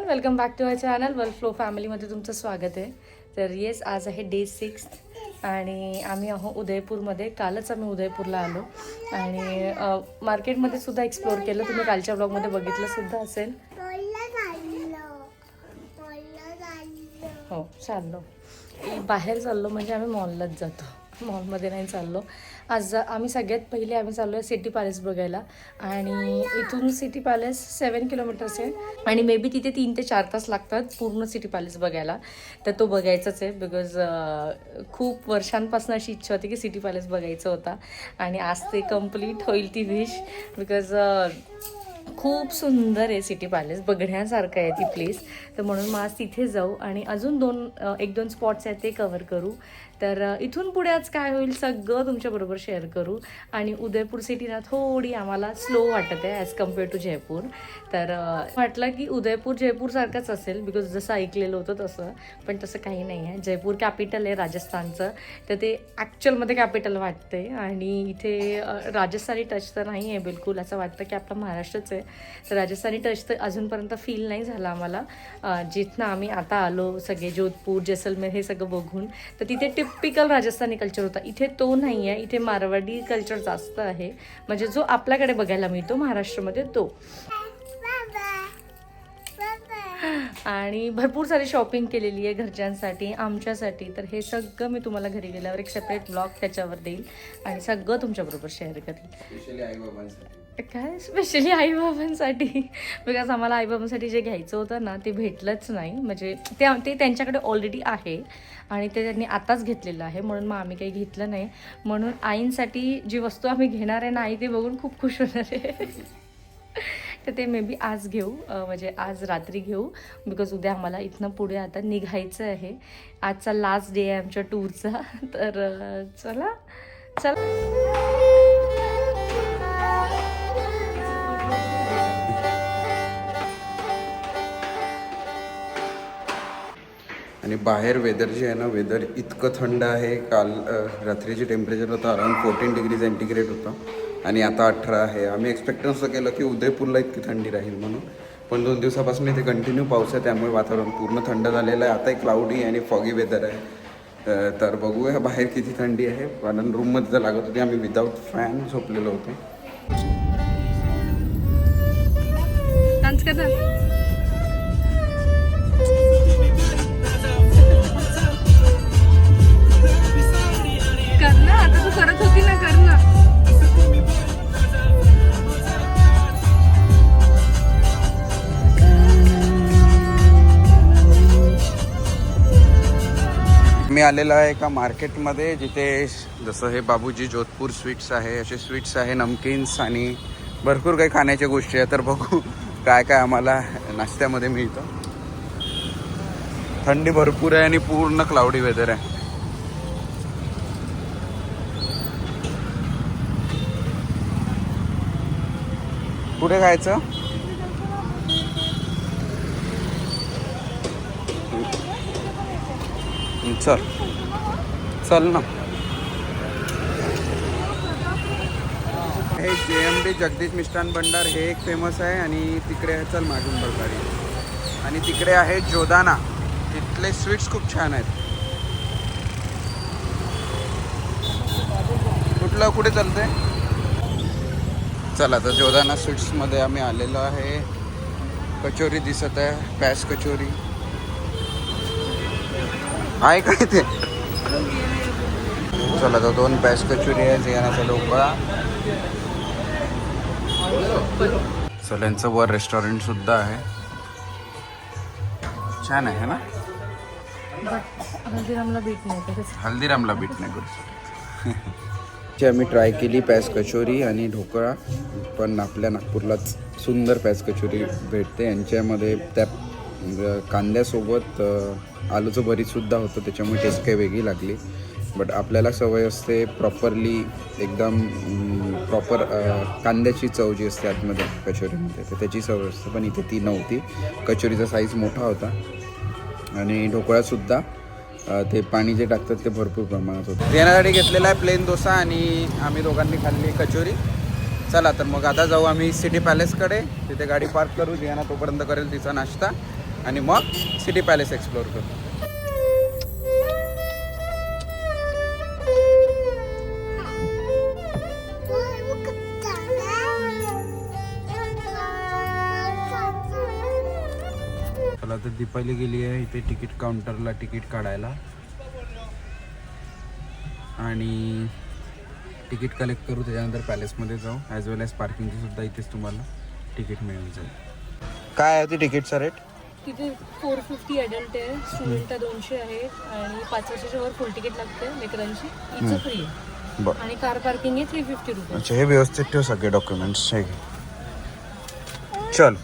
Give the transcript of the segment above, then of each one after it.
One welcome back to I channel world flow फॅमिलीमध्ये तुमचं स्वागत आहे. तर येस आज आहे डे सिक्स आणि आम्ही आहो उदयपूरमध्ये. कालच आम्ही उदयपूरला आलो. आणि मार्केटमध्ये सुद्धा एक्सप्लोअर केलं. तुम्ही कालच्या ब्लॉगमध्ये बघितलं सुद्धा असेल. हो चाललो. बाहेर चाललो म्हणजे आम्ही मॉललाच जातो. मॉलमध्ये नाही चाललो. आज आम्ही सगळ्यात पहिले आम्ही चाललो आहे सिटी पॅलेस बघायला. आणि इथून सिटी पॅलेस सेवन किलोमीटर्स आहे. आणि मे बी तिथे तीन ते चार तास लागतात पूर्ण सिटी पॅलेस बघायला. तर तो बघायचाच आहे बिकॉज खूप वर्षांपासून अशी इच्छा होती की सिटी पॅलेस बघायचं होता. आणि आज ते कंप्लीट होईल ती विश बिकॉज खूप सुंदर आहे सिटी पॅलेस बघण्यासारखं आहे ती प्लेस तर म्हणून मग आज तिथे जाऊ आणि अजून दोन एक दोन स्पॉट्स आहेत ते कवर करू. तर इथून पुढे आज काय होईल सगळं तुमच्याबरोबर शेअर करू. आणि उदयपूर सिटीला थोडी आम्हाला स्लो वाटत आहे ॲज कंपेअर टू जयपूर. तर वाटलं की उदयपूर जयपूरसारखंच असेल बिकॉज जसं ऐकलेलं होतं तसं. पण तसं काही नाही आहे. जयपूर कॅपिटल आहे राजस्थानचं. तर ते ॲक्च्युअलमध्ये कॅपिटल वाटते आणि इथे राजस्थानी टच तर नाही आहे बिलकुल. असं वाटतं की आपलं महाराष्ट्रच आहे. तर राजस्थानी टच तर अजूनपर्यंत फील नाही झाला आम्हाला. जिथनं आम्ही आता आलो सगळे जोधपूर जैसलमेर हे सगळं बघून. तर तिथे टिप टिपिकल राजस्थानी कल्चर होता. इथे तो नाही आहे इथे मारवाडी कल्चर जास्त आहे. म्हणजे जो आपल्याकडे बघायला मिळतो महाराष्ट्रामध्ये तो. आणि भरपूर सारी शॉपिंग केलेली आहे घरच्यांसाठी आमच्यासाठी. तर हे सगळं मी तुम्हाला घरी गेल्यावर एक सेपरेट ब्लॉग त्याच्यावर देईल. आणि सगळं तुमच्याबरोबर शेअर करेल. काय स्पेशली आईबाबांसाठी? बिकॉज आम्हाला आईबाबांसाठी जे घ्यायचं होतं ना ते भेटलंच नाही. म्हणजे ते ते त्यांच्याकडे ऑलरेडी आहे आणि ते त्यांनी आताच घेतलेलं आहे. म्हणून मग आम्ही काही घेतलं नाही. म्हणून आईंसाठी जी वस्तू आम्ही घेणार आहे ना आई ते बघून खूप खुश होणार आहे. तर ते मे बी आज घेऊ. म्हणजे आज रात्री घेऊ. बिकॉज उद्या आम्हाला इथनं पुढे आता निघायचं आहे. आजचा लास्ट डे आहे आमच्या टूरचा तर चला. चला. आणि बाहेर वेदर जे आहे ना वेदर इतकं थंड आहे. काल रात्रीचे टेम्परेचर होतं अराउंड फोर्टीन डिग्री सेंटीग्रेड होतं. आणि आता अठरा आहे. आम्ही एक्सपेक्ट असं केलं की उदयपूरला इतकी थंडी राहील म्हणून. पण दोन दिवसापासून इथे कंटिन्यू पाऊस आहे त्यामुळे वातावरण पूर्ण थंड झालेलं आहे. आता एक क्लाउडी आणि फॉगी वेदर आहे. तर बघूया बाहेर किती थंडी आहे. कारण रूममध्ये जर लागत होती आम्ही विदाऊट फॅन झोपलेलो होतो. आता तू करत होती ना कर ना. मी आलेलो आहे एका मार्केटमध्ये जिथे जसं हे बाबूजी जोधपूर स्वीट्स आहे असे स्वीट्स आहे नमकीन्स आणि भरपूर काही खाण्याच्या गोष्टी आहे तर बघू काय काय आम्हाला नाश्त्यामध्ये मिळतं. थंडी भरपूर आहे आणि पूर्ण क्लाउडी वेदर आहे. कुठे खायचं? चल. चल ना. हे जे एम डी जगदीश मिष्ठान भंडार हे एक फेमस आहे आणि तिकडे आहे चल मागून बरकारी आणि तिकडे आहे जोदाना. तिथले स्वीट्स खूप छान आहेत. कुठलं कुठे चालतंय? चला तर जोदाना स्वीट्समध्ये आम्ही आलेलो आहे. कचोरी दिसत आहे पॅस कचोरी. आहे का इथे? चला तर दोन पॅस कचोरी आहे जियानाचा ढोकळा चला यांचं वर रेस्टॉरंट सुद्धा आहे. छान आहे ना? हल्दीरामला भेट नाही हल्दीरामला बीट नाही करू ची आम्ही ट्राय केली पॅस कचोरी आणि ढोकळा पण आपल्या नागपूरलाच सुंदर पॅस कचोरी भेटते. यांच्यामध्ये त्या कांद्यासोबत आलूचं भरीतसुद्धा होतं त्याच्यामुळे टेस्ट काही वेगळी लागली. बट आपल्याला सवय असते प्रॉपरली एकदम प्रॉपर कांद्याची चव जी असते आतमध्ये कचोरीमध्ये तर त्याची सवय असते. पण इथे ती नव्हती. कचोरीचा साईज मोठा होता. आणि ढोकळासुद्धा ते पाणी जे टाकतात ते भरपूर प्रमाणात होतं. येण्यासाठी घेतलेला आहे प्लेन डोसा आणि आम्ही दोघांनी खाल्ली कचोरी. चला तर मग आता जाऊ आम्ही सिटी पॅलेसकडे तिथे गाडी पार्क करू. जियाना तोपर्यंत करेल तिचा नाश्ता. आणि मग सिटी पॅलेस एक्सप्लोअर करू. चला तर दीपाली गेली आहे इथे तिकीट काउंटरला तिकीट काढायला. आणि तिकीट कलेक्ट करू त्याच्यानंतर पॅलेसमध्ये जाऊ. ॲज वेल एज पार्किंगची सुद्धा इथेच तुम्हाला तिकीट मिळून जाईल. काय आहे ती तिकीटचा रेट तिथे फोर फिफ्टी अडल्ट आहे. स्टुडंट दोनशे आहे. आणि पाच वर्षाच्या वर फुल तिकीट लागते लेकरांची. इथं फ्री आहे आणि कार पार्किंग आहे थ्री फिफ्टी रुपये अच्छा हे व्यवस्थित ठेव सगळे डॉक्युमेंट्स हे. चल.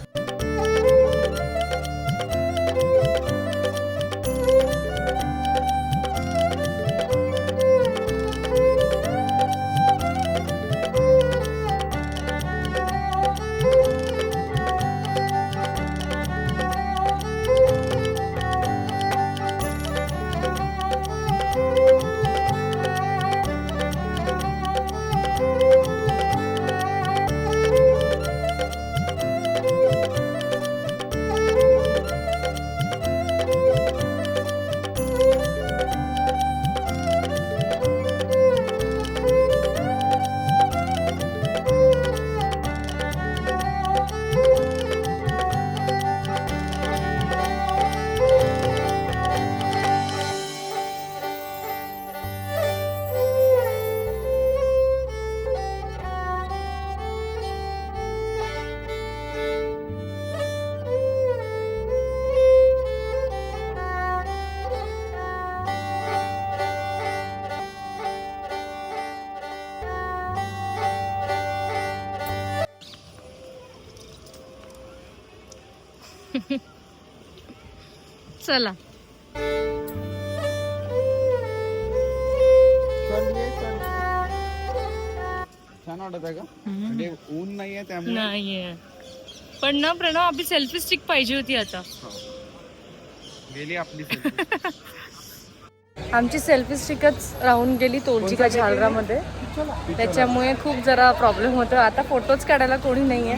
चला. छान वाटत आहे का? म्हणजे ऊन नाहीये त्यामुळे. नाहीये. पण ना प्रणव आपली सेल्फी स्टिक पाहिजे होती आता. गेली आपली आमची सेल्फी स्टिकच राहून गेली तोलचिका झालरामध्ये. त्याच्यामुळे खूप जरा प्रॉब्लेम होतो. आता फोटोज काढायला कोणी नाहीये.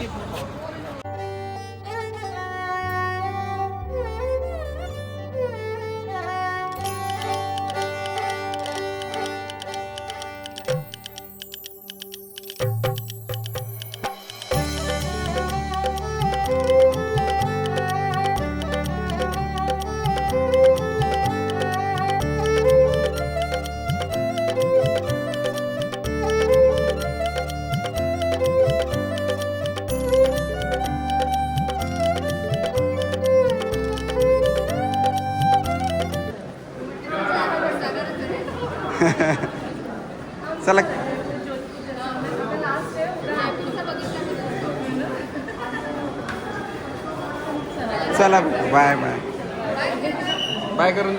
Bye bye. बाय करून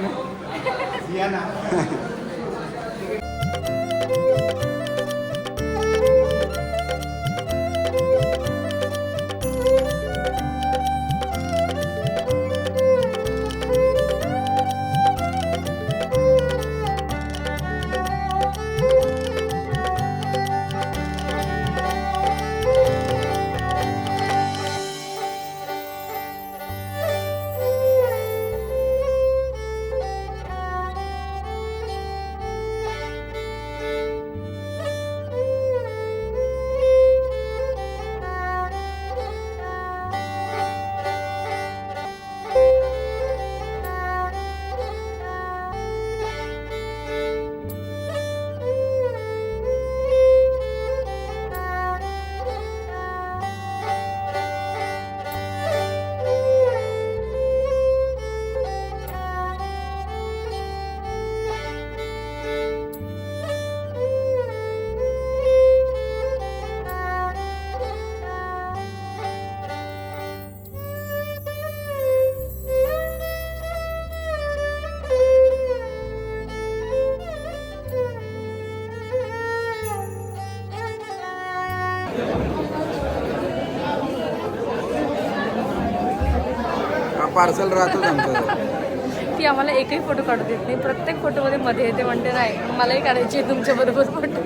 पार्सल राहतोच आमचं. ती आम्हाला एकही फोटो काढू देत नाही. प्रत्येक फोटोमध्ये मध्ये येते म्हणते नाही मलाही काढायची आहे तुमच्याबरोबर फोटो.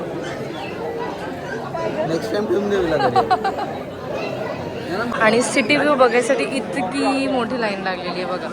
नेक्स्ट टाइम ठेवून देऊ लागेल. आणि सिटी व्ह्यू बघायसाठी इतकी मोठी लाईन लागलेली आहे बघा.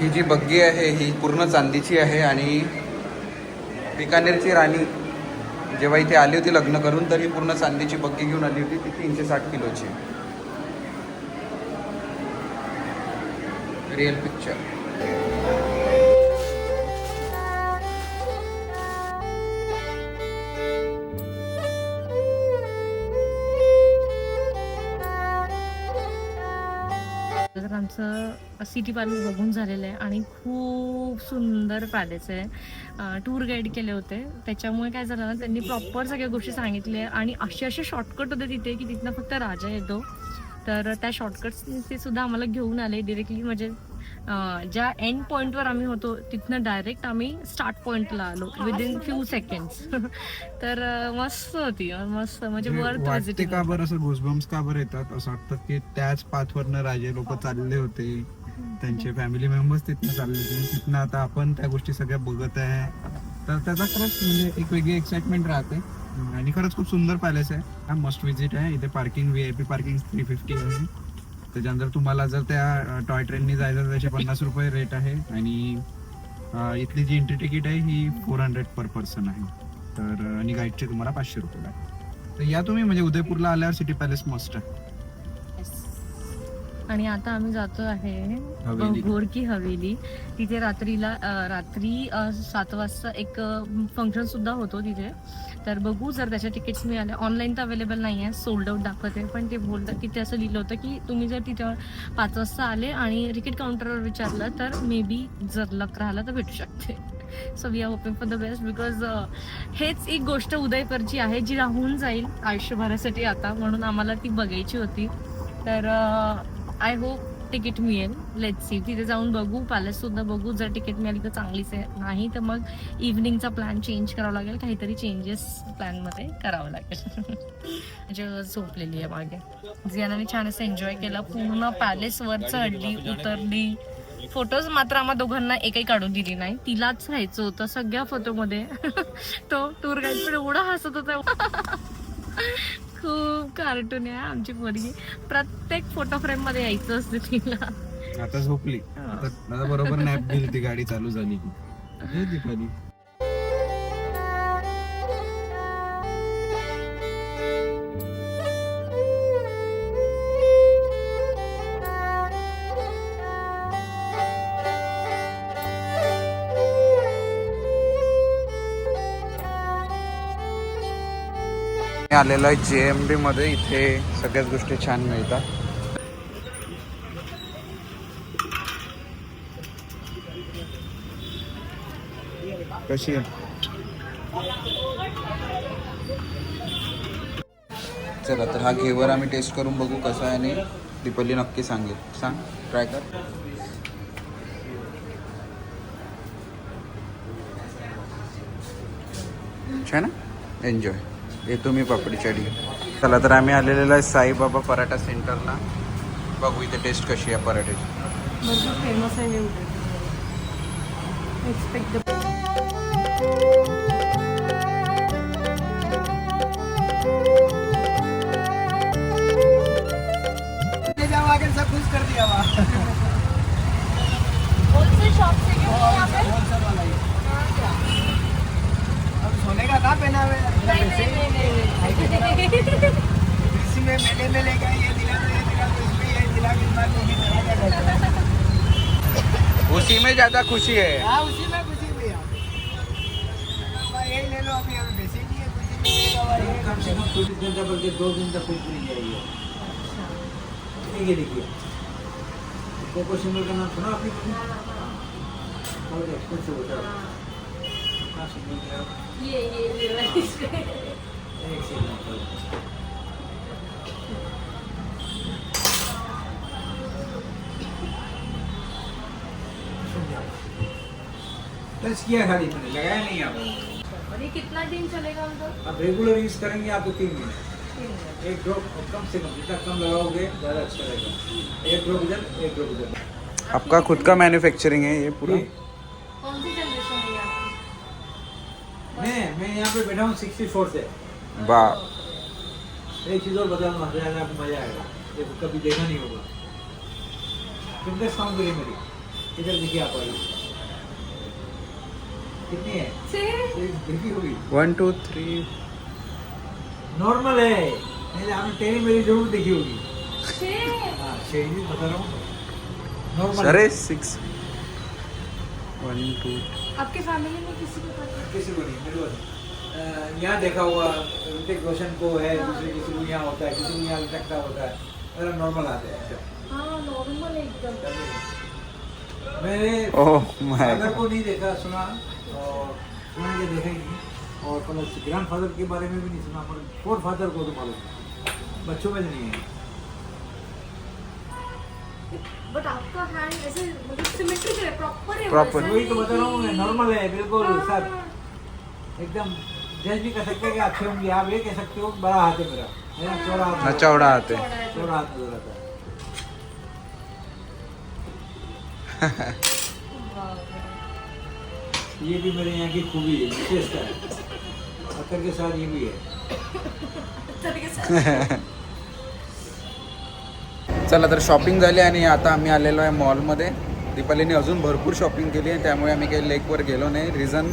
ही जी बग्गी आहे ही पूर्ण चांदीची आहे आणि बिकानेरची राणी जेव्हा इथे आली होती लग्न करून तर ही पूर्ण चांदीची बग्गी घेऊन आली होती ती तीनशे साठ किलोची. रिअल पिक्चर आमचं सिटी पार्लर बघून झालेलं आहे आणि खूप सुंदर पॅलेस आहे. टूर गाईड केले होते. त्याच्यामुळे काय झालं ना त्यांनी प्रॉपर सगळ्या गोष्टी सांगितल्या आणि असे असे शॉर्टकट होते तिथे की तिथनं फक्त राजा येतो. तर त्या शॉर्टकट्स ते सुद्धा आम्हाला घेऊन आले डिरेक्टली म्हणजे ज्या एंड पॉईंटवर आम्ही होतो तिथनं डायरेक्ट आम्ही स्टार्ट पॉईंटला आलो विदिन फ्यू सेकंड्स तर मस्त होती. मस्त म्हणजे वर्थ वाटते का बरं असं गुजबम्स का बरं येतात? असं वाटतं की त्याच पाथवरनं राजे लोक चालले होते. त्यांचे फॅमिली मेंबर्स तिथनं चालले होते. तिथनं आता आपण त्या गोष्टी सगळ्या बघत आहे. तर त्याचा खरंच म्हणजे एक वेगळी एक्साइटमेंट राहते. आणि खरंच खूप सुंदर पॅलेस आहे. हा मस्ट विजिट आहे. इथे parking V I P parking three fifty आहे. त्याच्यानंतर तुम्हाला जर त्या टॉय ट्रेननी जायचं तर त्याचे पन्नास रुपये रेट आहे. आणि इथली जी एंट्री तिकीट आहे ही फोर हंड्रेड पर पर्सन आहे. तर आणि गाईडचे तुम्हाला पाचशे रुपये आहे तर या तुम्ही म्हणजे उदयपूरला आल्यावर सिटी पॅलेस मस्ट आहे. आणि आता आम्ही जातो आहे. गोरकी हवेली. तिथे रात्रीला रात्री सात वाजता एक फंक्शन सुद्धा होतो तिथे. तर बघू जर त्याच्या तिकीट्स मिळाले. ऑनलाईन तर अवेलेबल नाही आहे सोल्ड आउट दाखवते. पण ते बोलतात तिथे असं लिहिलं होतं की तुम्ही जर तिथे पाच वाजता आले आणि तिकीट काउंटरवर विचारलं तर मे बी जर लक राहिलं तर भेटू शकते. So we are hoping for the best because हेच एक गोष्ट उदयपूरची आहे जी राहून जाईल आयुष्यभरासाठी आता. म्हणून आम्हाला ती बघायची होती. तर आय होप तिकीट मिळेल. लेट सी तिथे जाऊन बघू. पॅलेस सुद्धा बघू. जर तिकीट मिळाली तर चांगलीच आहे. नाही तर मग इव्हनिंगचा प्लॅन चेंज करावा लागेल. काहीतरी चेंजेस प्लॅनमध्ये करावं लागेल. म्हणजे झोपलेली आहे मागे. जियानाने छान असं एन्जॉय केला. पूर्ण पॅलेस वर चढली उतरली. फोटोज मात्र आम्हा दोघांना एकही काढून दिली नाही. तिलाच राहायचं होतं सगळ्या फोटोमध्ये तो टूर गाईड पण एवढा हसत होता. खूप कार्टून आहे आमची पोरगी. प्रत्येक फोटो फ्रेममध्ये यायचं असते तिला. आता झोपली. आता बरोबर नॅप गेली ती गाडी चालू झाली. की आलेलो आहे जे एम बी मध्ये. इथे सगळ्याच गोष्टी छान मिळतात. कशी आहे? चला तर हा घेवर आम्ही टेस्ट करून बघू कसा आहे आणि दीपली नक्की सांगेल. सांग ट्राय कर. छान एन्जॉय येतो मी पापडी चाटी चला तर आम्ही आलेलो आहे साईबाबा पराठा सेंटरला. बघू इथे टेस्ट कशी आहे पराठ्याची. फेमस आहे उदयपूर एक्सपेक्ट शॉप से क्यों यहाँ पे? सोने का था पहना हुआ नहीं नहीं नहीं नहीं इसी में मेले में ले गए ये दिला दो ये दिला दो इसमें ये दिला के इस बार वो भी चला गया उसी में ज्यादा खुशी है। हाँ उसी में खुशी भी है। भाई यही ले लो अभी है कम से कम चौबीस घंटा बल्कि दो दिन तक कुछ नहीं जाएगी। ये देखिए। कोको सिंगल का नाम सुना आपने? बहुत एक्सपेंसिव होता है। ये ये ये एक सेकंड टच किया खाली मैंने लगाया नहीं आप और ये कितना दिन चलेगा आप रेगुलर यूज़ करेंगे आपको तीन महीने एक ड्रॉप कम से कम जितना कम लगाओगे ज़्यादा अच्छा रहेगा। एक ड्रॉप इधर एक ड्रॉप इधर आपका खुद का मैन्युफैक्चरिंग है ये पूरा? कौन सी जनरेशन है आपकी? मैं मैं यहाँ पे बैठा हूँ सिक्सटी फोर से बा एक चीज़ और बता दूँ हंसने आने आपको मज़ा आएगा। देखो कभी देखा नहीं होगा। काउंट करिए मेरी इधर देखिए आप आइए। कितनी है? एक देखी होगी। वन टू थ्री नॉर्मल है। नहीं आपने तेरी मेरी ज़रूर देखी होगी। हाँ शेरी बता रहा हूँ। नॉर्मल अरे सिक्स वन टू आपके फैमिली में किसी को पता है? किसी को नहीं मेरे को यहाँ देखा हुआ ऋतिक रोशन को है दूसरे किसी को यहाँ होता है किसी को यहाँ लटकता होता है। मेरा नॉर्मल आते हैं। हाँ नॉर्मल है एकदम मैंने ओह माय फादर को नहीं देखा सुना और सुना के देखा और प्लस ग्रैंड फादर के बारे में भी नहीं सुना पर फोर फादर को तो मालूम बच्चों में तो नहीं है। बट आपका हैंड ऐसे मतलब सिमेट्रिक है प्रॉपर है Proper. वैसा? वही तो बता रहा हूँ मैं नॉर्मल है बिल्कुल हाँ, सब। हाँ। एकदम जज भी कर सकते हैं कि अच्छे होंगे। आप ये कह सकते हो बड़ा हाथ है मेरा। चौड़ा हाथ हाँ, चौड़ा हाथ है। चौड़ा है। चौड़ा हाथ नज़र आता है। ये भी मेरे यहाँ की खूबी है विशेषता है। अतर के साथ ये भी है। चला तर शॉपिंग झाली आणि आता आम्ही आलेलो आहे मॉलमध्ये दीपालीने अजून भरपूर शॉपिंग केली आहे त्यामुळे आम्ही काही लेकवर गेलो नाही. रिझन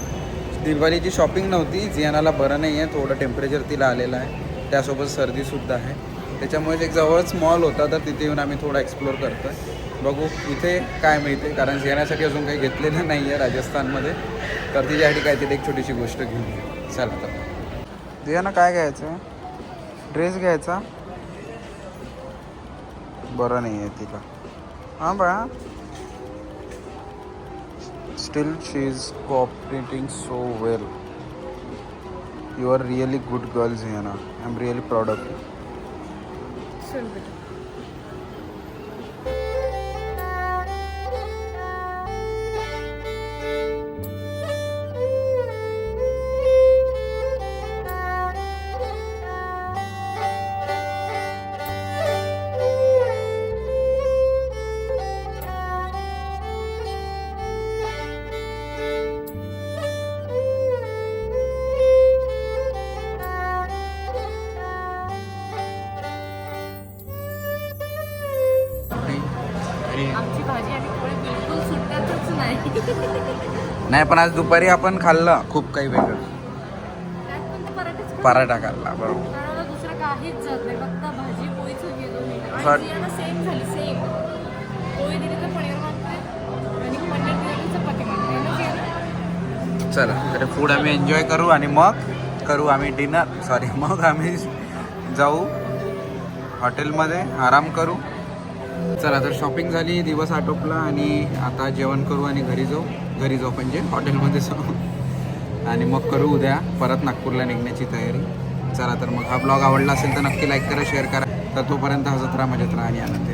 दिवाळीची शॉपिंग नव्हती जियानाला बरं नाही आहे थोडं टेम्परेचर तिला आलेलं आहे. त्यासोबत सर्दीसुद्धा आहे. त्याच्यामुळेच एक जवळच मॉल होता तर तिथे येऊन आम्ही थोडा एक्सप्लोर करतो आहे बघू इथे काय मिळते कारण जियानासाठी अजून काही घेतलेलं नाही आहे राजस्थानमध्ये. तर तिच्यासाठी काहीतरी एक छोटीशी गोष्ट घेऊन चला तर. जियाना काय घ्यायचं? आहे ड्रेस घ्यायचा? बरं नाही आहे तिला. हां बाळा still she is cooperating so well you are really good girls हियाना I am really proud of you नाही पण आज दुपारी आपण खाल्लं खूप काही वेगळं. पराठा खाल्ला बरोबर. दुसरं काहीच जात नाही फक्त भाजी पोळीच आणि सेम झाली सेम पोळी दिली तर पनीर मागते आणि पनीर तर चपाती मागते चला तर फूड आम्ही एन्जॉय करू आणि मग करू आम्ही डिनर सॉरी मग आम्ही जाऊ हॉटेलमध्ये आराम करू. चला तर शॉपिंग झाली दिवस आटोपला आणि आता जेवण करू आणि घरी जाऊ. घरी जाऊ म्हणजे हॉटेलमध्ये जाऊ. आणि मग करू उद्या परत नागपूरला निघण्याची तयारी. चला तर मग हा ब्लॉग आवडला असेल तर नक्की लाईक करा शेअर करा. तर तोपर्यंत हसत राहा मजेत राहा आणि आनंदी